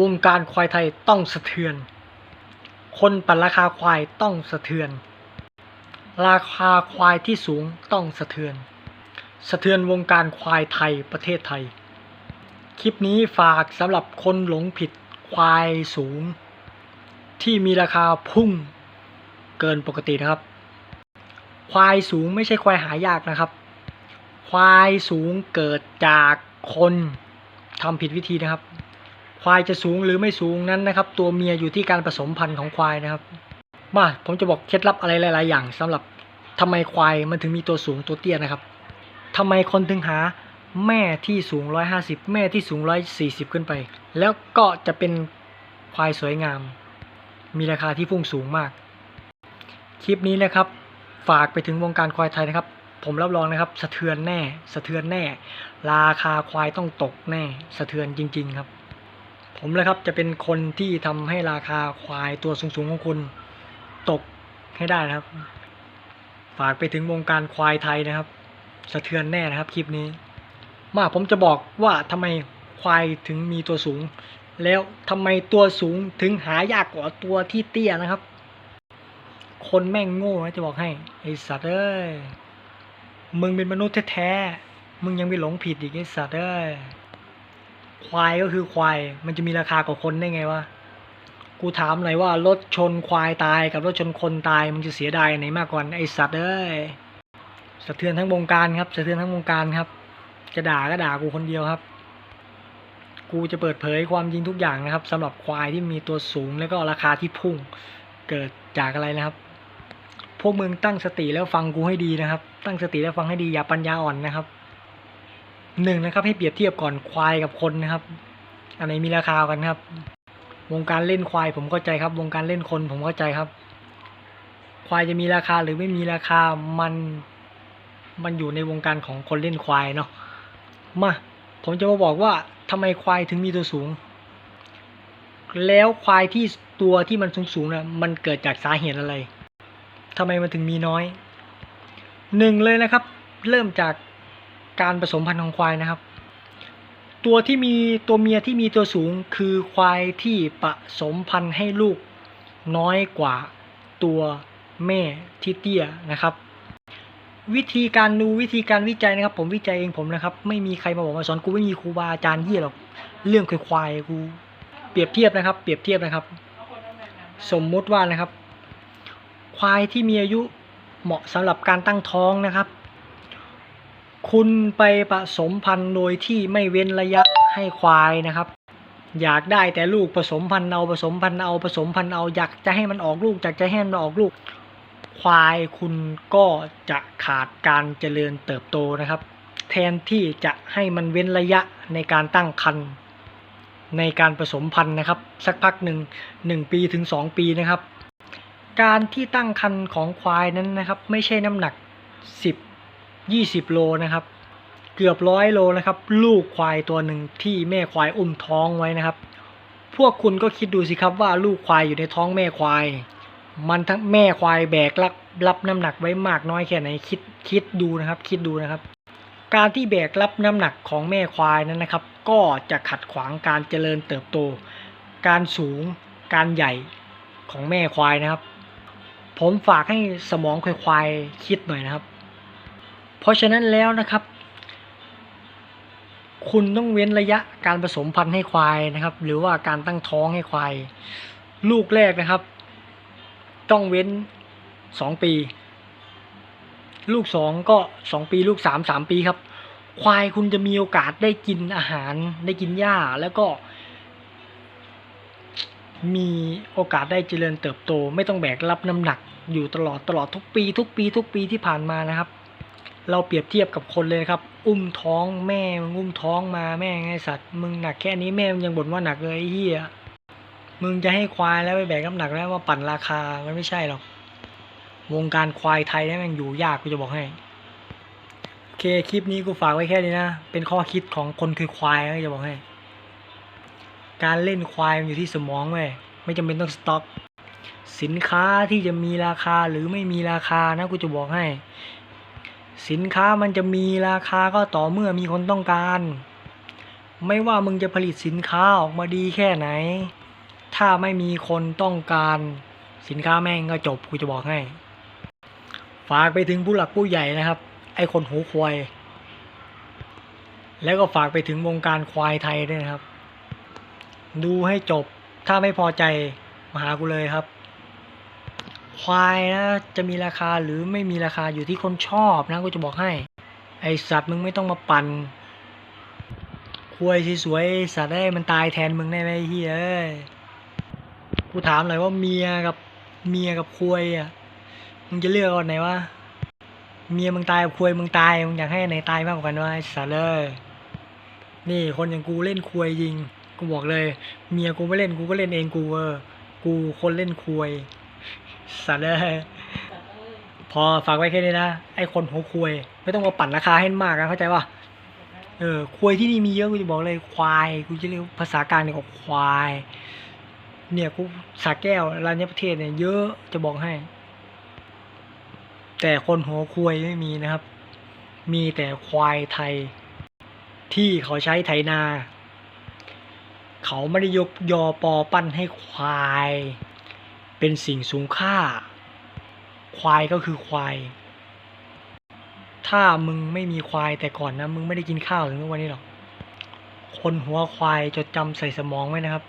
วงการควายไทยต้องสะเทือน คนปั่นราคาควายต้องสะเทือน ราคาควายที่สูงต้องสะเทือน สะเทือนวงการควายไทยประเทศไทย คลิปนี้ฝากสำหรับคนหลงผิดควายสูง ที่มีราคาพุ่งเกินปกตินะครับ ควายสูงไม่ใช่ควายหายากนะครับ ควายสูงเกิดจากคนทำผิดวิธีนะครับ ควายจะสูงหรือไม่สูงนั้นนะครับ ตัวเมียอยู่ที่การผสมพันธุ์ของควายนะครับ มาผมจะบอกเคล็ดลับอะไรหลาย ๆ อย่างสำหรับทำไมควายมันถึงมีตัวสูงตัวเตี้ยนะครับทำไมคนถึงหาแม่ที่สูง 150 แม่ที่สูง 140 ขึ้นไป แล้วก็จะเป็นควายสวยงาม มีราคาที่พุ่งสูงมาก คลิปนี้นะครับ ฝากไปถึงวงการควายไทยนะครับ ผมรับรองนะครับ สะเทือนแน่ สะเทือนแน่ ราคาควายต้องตกแน่ สะเทือนจริง ๆ ครับ ผมเลยครับจะเป็นคนที่ทำให้ราคาควายตัวสูงๆของคุณตกให้ได้นะครับ ฝากไปถึงวงการควายไทยนะครับ สะเทือนแน่นะครับคลิปนี้ มาผมจะบอกว่าทำไมควายถึงมีตัวสูง แล้วทำไมตัวสูงถึงหายากกว่าตัวที่เตี้ยนะครับ คนแม่งโง่นะจะบอกให้ไอสัตว์เอ้ยมึงเป็นมนุษย์แท้ๆมึงยังไปหลงผิดอีกไอสัตว์เอ้ย ควายก็คือควาย มันจะมีราคากว่าคนได้ไงวะ กูถามหน่อยว่ารถชนควายตายกับรถชนคนตายมึงจะเสียดายไหนมากกว่าไอสัตว์เอ้ยสะเทือนทั้งวงการครับสะเทือนทั้งวงการครับ จะด่าก็ด่ากูคนเดียวครับ กูจะเปิดเผยความจริงทุกอย่างนะครับสำหรับควายที่มีตัวสูงแล้วก็ราคาที่พุ่งเกิดจากอะไรนะครับ พวกมึงตั้งสติแล้วฟังกูให้ดีนะครับ ตั้งสติแล้วฟังให้ดีอย่าปัญญาอ่อนนะครับ หนึ่งนะครับให้เปรียบเทียบก่อนควายกับคนนะครับ อันไหนมีราคากันครับ วงการเล่นควายผมเข้าใจครับ วงการเล่นคนผมเข้าใจครับ ควายจะมีราคาหรือไม่มีราคามันมันอยู่ในวงการของคนเล่นควายเนาะมาผมจะมาบอกว่าทำไมควายถึงมีตัวสูง แล้วควายที่ตัวที่มันสูงสูงนะมันเกิดจากสาเหตุอะไรทำไมมันถึงมีน้อยหนึ่งเลยนะครับ เริ่มจาก การผสมพันธุ์ของควายนะครับ ตัวที่มีตัวเมียที่มีตัวสูงคือควายที่ผสมพันธุ์ให้ลูกน้อยกว่าตัวแม่ที่เตี้ยนะครับ วิธีการดูวิธีการวิจัยนะครับ ผมวิจัยเองผมนะครับ ไม่มีใครมาบอกมาสอนกูไม่มีครูบาอาจารย์เหี้ยหรอกเรื่องควายกูเปรียบเทียบนะครับ เปรียบเทียบนะครับ สมมุติว่านะครับ ควายที่มีอายุเหมาะสำหรับการตั้งท้องนะครับ คุณไปผสมพันธุ์โดยที่ไม่เว้นระยะให้ควายนะครับ อยากได้แต่ลูกผสมพันธุ์เอาผสมพันธุ์เอาผสมพันธุ์เอาอยากจะให้มันออกลูกอยากจะให้มันออกลูก ควายคุณก็จะขาดการเจริญเติบโตนะครับ แทนที่จะให้มันเว้นระยะในการตั้งครรภ์ในการผสมพันธุ์นะครับ สักพักหนึ่งหนึ่งปีถึงสองปีนะครับ การที่ตั้งครรภ์ของควายนั้นนะครับ ไม่ใช่น้ำหนักสิบ ยี่สิบโลนะครับ เกือบร้อยโลนะครับ ลูกควายตัวหนึ่งที่แม่ควายอุ้มท้องไว้นะครับ พวกคุณก็คิดดูสิครับว่าลูกควายอยู่ในท้องแม่ควาย มันทั้งแม่ควายแบกรับรับน้ำหนักไว้มากน้อยแค่ไหนคิดคิดดูนะครับ คิดดูนะครับ การที่แบกรับน้ำหนักของแม่ควายนั้นนะครับ ก็จะขัดขวางการเจริญเติบโต การสูงการใหญ่ของแม่ควายนะครับ ผมฝากให้สมองควายคิดหน่อยนะครับ เพราะฉะนั้นแล้วนะครับ คุณต้องเว้นระยะการผสมพันธุ์ให้ควายนะครับ หรือว่าการตั้งท้องให้ควาย ลูกแรกนะครับ ต้องเว้นสองปี ลูกสองก็สองปีลูกสามสามปีครับ ควายคุณจะมีโอกาสได้กินอาหาร ได้กินหญ้าแล้วก็มีโอกาสได้เจริญเติบโต ไม่ต้องแบกรับน้ำหนักอยู่ตลอดตลอดทุกปี ทุกปี ทุกปีที่ผ่านมานะครับ เราเปรียบเทียบกับคนเลยนะครับ อุ้มท้องแม่มึงอุ้มท้องมาแม่ไงสัตว์มึงหนักแค่นี้แม่มึงยังบ่นว่าหนักเลยไอ้เหี้ยมึงจะให้ควายแล้วไปแบกน้ำหนักแล้วมาปั่นราคามันไม่ใช่หรอก วงการควายไทยนี่มันอยู่ยากกูจะบอกให้โอเคคลิปนี้กูฝากไว้แค่นี้นะ เป็นข้อคิดของคนคือควายนะจะบอกให้ การเล่นควายมันอยู่ที่สมองเว้ยไม่จำเป็นต้องสต็อก สินค้าที่จะมีราคาหรือไม่มีราคานะกูจะบอกให้ สินค้ามันจะมีราคาก็ต่อเมื่อมีคนต้องการ ไม่ว่ามึงจะผลิตสินค้าออกมาดีแค่ไหน ถ้าไม่มีคนต้องการ สินค้าแม่งก็จบกูจะบอกให้ ฝากไปถึงผู้หลักผู้ใหญ่นะครับ ไอ้คนหูควายแล้วก็ฝากไปถึงวงการควายไทยด้วยนะครับ ดูให้จบถ้าไม่พอใจมาหากูเลยครับ ควายนะจะมีราคาหรือไม่มีราคาอยู่ที่คนชอบนะกูจะบอกให้ ไอสัตว์มึงไม่ต้องมาปั่นควายสวยๆสัตว์ได้ยมันตายแทนมึงได้ไหมไอ้เฮียเอ้กูถามเลยว่าเมียกับเมียกับควายอะมึงจะเลือกเอาไหนวะเมียมึงตายควายมึงตายมึงอยากให้ไหนตายมากกว่ากันวะสัตว์เลยนี่คนอย่างกูเล่นควายยิงกูบอกเลย เมียกูไม่เล่นกูก็เล่นเองกูเออกูคนเล่นควาย สัตว์เลยพอฝากไว้แค่นี้นะ ไอคนหัวควย ไม่ต้องมาปั่นราคาให้มากนะเข้าใจป่ะเออควยที่นี่มีเยอะกูจะบอกเลยควายกูจะเรียกภาษากลางเนี่ยก็ควาย เนี่ยกูสาแก้วร้านเนี้ยประเทศเนี่ยเยอะจะบอกให้ แต่คนหัวควยไม่มีนะครับ มีแต่ควายไทย ที่เขาใช้ไถนา เขาไม่ได้ยกยอปอปั้นให้ควาย เป็นสิ่งสูงค่า ควายก็คือควาย ถ้ามึงไม่มีควายแต่ก่อนนะ มึงไม่ได้กินข้าวถึงทุกวันนี้หรอก คนหัวควายจดจำใส่สมองไว้นะครับ